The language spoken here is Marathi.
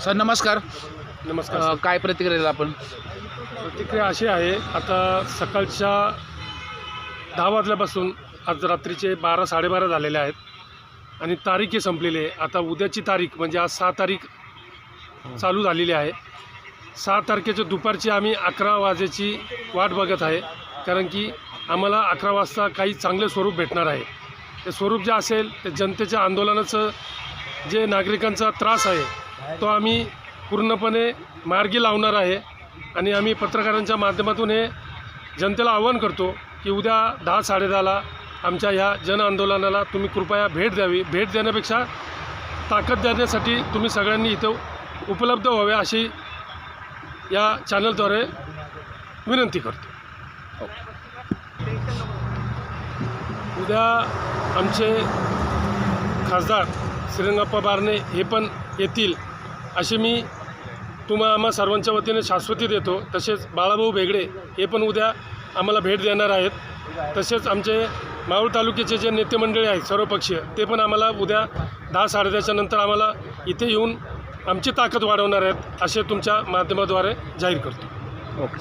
सर नमस्कार. नमस्कार अ, काय प्रतिक्रिया दिला आपण? प्रतिक्रिया अशी आहे आता सकाळच्या दहा वाजल्यापासून आज रात्रीचे बारा साडेबारा झालेले आहेत आणि तारीखही संपलेली आहे. आता उद्याची तारीख म्हणजे आज सहा तारीख चालू झालेली आहे. सहा तारखेच्या दुपारची आम्ही अकरा वाजेची वाट बघत आहे कारण की आम्हाला अकरा वाजता काही चांगले स्वरूप भेटणार आहे. ते स्वरूप जे असेल ते जनतेच्या आंदोलनाचं जे नागरिकांचा त्रास आहे तो आम्ही पूर्णपणे मार्गी लावणार आहे आणि आम्ही पत्रकारांच्या माध्यमातून हे जनतेला आवाहन करतो की उद्या दहा साडेदहाला आमच्या ह्या जन आंदोलनाला तुम्ही कृपया भेट द्यावी. भेट देण्यापेक्षा ताकद देण्यासाठी तुम्ही सगळ्यांनी इथं उपलब्ध व्हावे अशी या चॅनलद्वारे विनंती करतो. उद्या आमचे खासदार श्रीरंगप्पा बारणे हे पण येतील. अशी मी तुम्हा आम्हा सर्वांच्या वतीने शाश्वती देतो. तसेच बाळाभाऊ बेगडे हे पण उद्या आम्हाला भेट देणार आहेत. तसेच आमचे मावळ तालुक्याचे जे नेते मंडळी आहेत सर्वपक्षीय ते पण आम्हाला उद्या दहा साडेदहाच्या नंतर आम्हाला इथे येऊन आमची ताकद वाढवणार आहेत असे तुमच्या माध्यमाद्वारे जाहीर करतो. ओके.